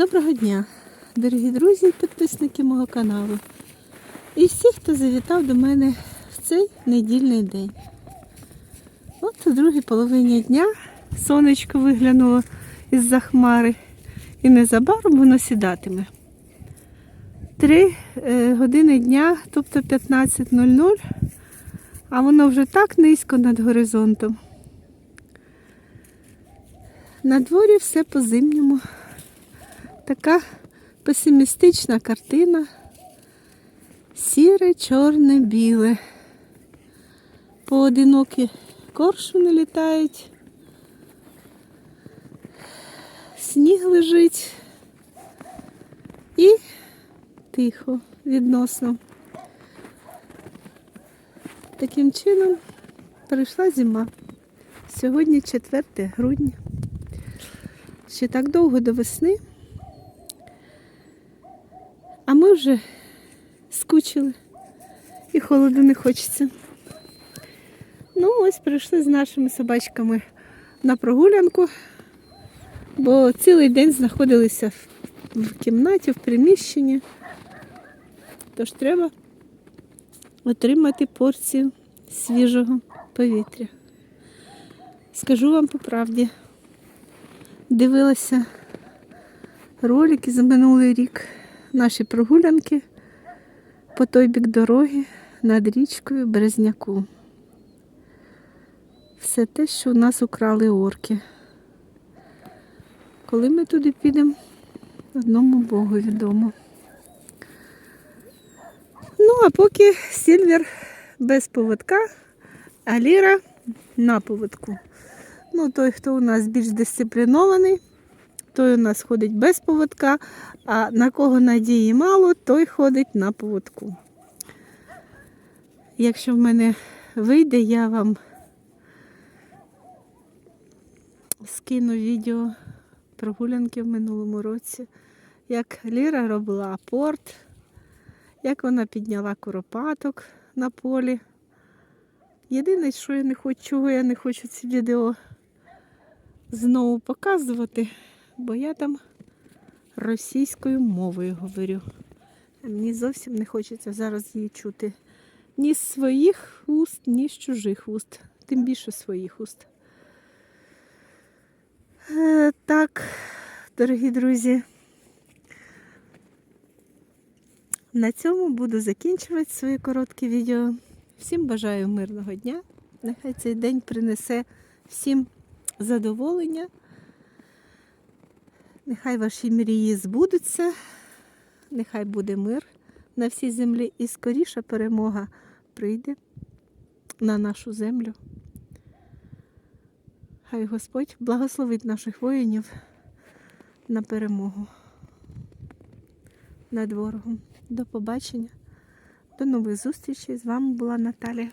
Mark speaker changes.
Speaker 1: Доброго дня, дорогі друзі і підписники мого каналу. І всі, хто завітав до мене в цей недільний день. От у другій половині дня сонечко виглянуло із-за хмари. І незабаром воно сідатиме. Три е, години дня, тобто 15.00, а воно вже так низько над горизонтом. На дворі все по-зимньому. Така песимістична картина. Сіре, чорне, біле. Поодинокі коршуни літають. Сніг лежить і тихо відносно. Таким чином прийшла зима. Сьогодні 4 грудня. Ще так довго до весни. А ми вже скучили і холоду не хочеться. Ну, ось прийшли з нашими собачками на прогулянку, бо цілий день знаходилися в- кімнаті, в приміщенні. Тож треба отримати порцію свіжого повітря. Скажу вам по правді, дивилася ролики за минулий рік, наші прогулянки по той бік дороги над річкою Березняку. Все те, що у нас украли орки. Коли ми туди підемо, одному Богу відомо. Ну, а поки Сільвер без поводка, а Ліра на поводку. Ну, той, хто у нас більш дисциплінований, той у нас ходить без поводка, а на кого надії мало, той ходить на поводку. Якщо в мене вийде, я вам скину відео прогулянки в минулому році, як Ліра робила апорт, як вона підняла куропаток на полі. Єдине, що я не хочу, чого я не хочу ці відео знову показувати, бо я там російською мовою говорю. Мені зовсім не хочеться зараз її чути ні з своїх уст, ні з чужих уст, тим більше своїх уст. Е, так, дорогі друзі. На цьому буду закінчувати своє коротке відео. Всім бажаю мирного дня. Нехай цей день принесе всім задоволення. Нехай ваші мрії збудуться. Нехай буде мир на всій землі і скоріша перемога прийде на нашу землю. Хай Господь благословить наших воїнів на перемогу над ворогом. До побачення, до нових зустрічей. З вами була Наталія.